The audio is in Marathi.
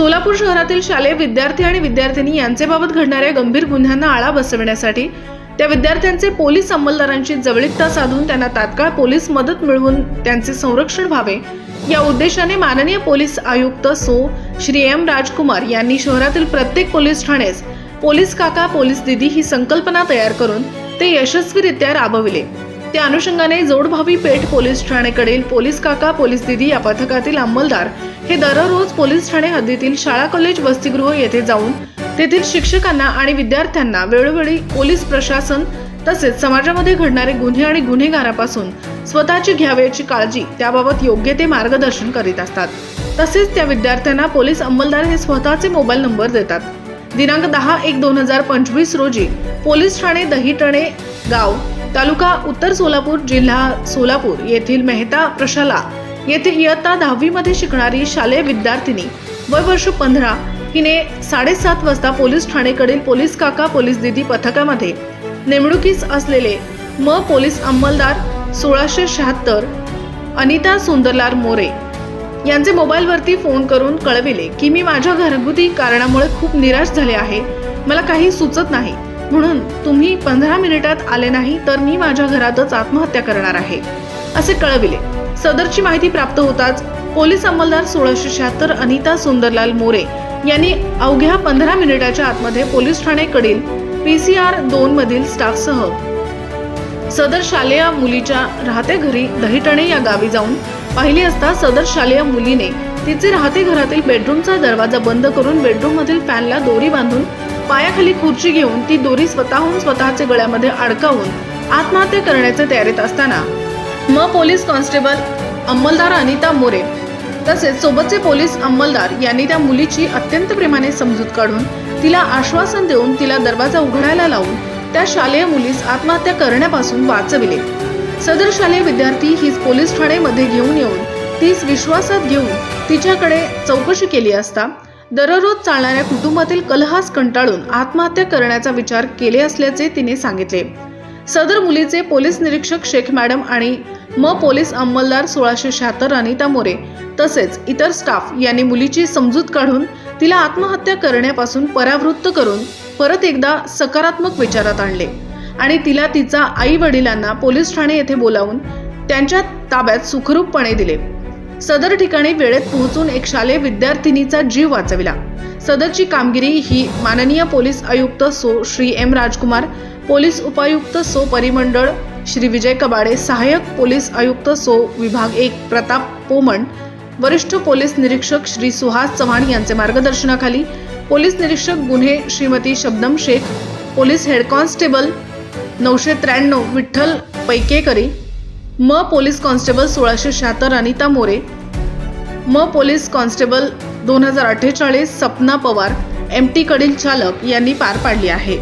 सोलापूर शहरातील शालेय विद्यार्थी आणि विद्यार्थिनी यांचेबाबत घडणाऱ्या गंभीर गुन्ह्यांना आळा बसविण्यासाठी त्या विद्यार्थ्यांचे पोलीस अंमलदारांची जवळीकता साधून त्यांना तात्काळ पोलीस मदत मिळवून त्यांचे संरक्षण व्हावे या उद्देशाने माननीय पोलीस आयुक्त सो श्री एम राजकुमार यांनी शहरातील प्रत्येक पोलीस ठाण्यास पोलीस काका पोलीस दिदी ही संकल्पना तयार करून ते यशस्वीरित्या राबविले. त्या अनुषंगाने जोडभावी पेठ पोलीस ठाणेकडील पोलीस काका पोलीस दिदी या पथकातील अंमलदार हे दररोज पोलीस ठाणे हद्दीतील शाळा कॉलेज वसतिगृह येथे जाऊन तेथील शिक्षकांना आणि विद्यार्थ्यांना वेळोवेळी पोलीस प्रशासन तसेच समाजामध्ये घडणारे गुन्हे आणि गुन्हेगारापासून स्वतःची घ्यावयाची काळजी त्याबाबत योग्य ते मार्गदर्शन करीत असतात. तसेच त्या विद्यार्थ्यांना पोलीस अंमलदार हे स्वतःचे मोबाईल नंबर देतात. दिनांक दहा एक दोन हजार पंचवीस रोजी पोलीस ठाणे दहिटणे गाव तालुका उत्तर सोलापूर जिल्हा सोलापूर येथील मेहता प्रशाला येथे इयत्ता दहावीमध्ये शिकणारी शालेय विद्यार्थिनी वय वर्ष पंधरा. हिने साडेसात वाजता पोलीस ठाणेकडील पोलीस काका पोलीस दिदी पथकामध्ये नेमणुकीस असलेले म पोलीस अंमलदार सोळाशे शहात्तर अनिता सुंदरलाल मोरे यांचे मोबाईलवरती फोन करून कळविले की मी माझ्या घरगुती कारणामुळे खूप निराश झाले आहे. मला काही सुचत नाही. म्हणून तुम्ही पंधरा मिनिटात आले नाही तर मी माझ्या घरातच आत्महत्या करणार आहे. असे कळविले. सदरची माहिती प्राप्त होताच पोलीस अंमलदार सोळाशे शहात्तर अनिता सुंदरलाल मोरे यांनी अवघ्या पंधरा मिनिटाच्या आतमध्ये पोलीस ठाणेकडील पी सी आर दोन मधील स्टाफसह सदर शालेय मुलीच्या राहत्या घरी दहिटणे या गावी जाऊन पाहिले असता सदर शालेय मुलीने तिचे राहते घरातील बेडरूमचा दरवाजा बंद करून बेडरूम मधील फॅनला दोरी बांधून पायाखाली खुर्ची घेऊन ती दोरी स्वतःहून स्वतःचे गळ्यामध्ये अडकावून आत्महत्या करण्याच्या तयारीत असताना. म पोलीस कॉन्स्टेबल अंमलदार अनिता मोरे तसेच सोबतचे पोलीस अंमलदार यांनी त्या मुलीची अत्यंत प्रेमाने समजूत काढून तिला आश्वासन देऊन तिला दरवाजा उघडायला लावून त्या शालेय मुलीस आत्महत्या करण्यापासून वाचविले. सदर शालेय विद्यार्थी हीच पोलीस ठाणेमध्ये घेऊन येऊन तीस विश्वासात घेऊन तिच्याकडे चौकशी केली असता दररोज चालणाऱ्या कुटुंबातील कलहास कंटाळून आत्महत्या करण्याचा विचार केले असल्याचे तिने सांगितले. सदर मुलीचे पोलीस निरीक्षक शेख मॅडम आणि म पोलीस अंमलदार सोळाशे शहात्तर अनिता मोरे तसेच इतर स्टाफ यांनी मुलीची समजूत काढून तिला आत्महत्या करण्यापासून परावृत्त करून परत एकदा सकारात्मक विचारात आणले आणि तिला तिचा आई वडिलांना पोलीस ठाणे येथे बोलावून त्यांच्या ताब्यात सुखरूपपणे दिले. सदर ठिकाणी वेळेत पोहोचून एक शालेय विद्यार्थिनीचा जीव वाचविला. सदरची कामगिरी ही माननीय पोलीस आयुक्त सो श्री एम राजकुमार पोलीस उपायुक्त सो परिमंडळ श्री विजय कबाडे सहाय्यक पोलीस आयुक्त सो विभाग एक प्रताप पोमण वरिष्ठ पोलीस निरीक्षक श्री सुहास चव्हाण यांचे मार्गदर्शनाखाली पोलीस निरीक्षक गुन्हे Shrimati Shabdam Shaikh police head constable नऊशे त्र्याण्णव विठ्ठल पैकेकरी म पोलीस कॉन्स्टेबल सोळाशे शहात्तर अनिता मोरे म पोलीस कॉन्स्टेबल दोन हजार अठ्ठेचाळीस सपना पवार एम टी कडील चालक यांनी पार पाडली आहे.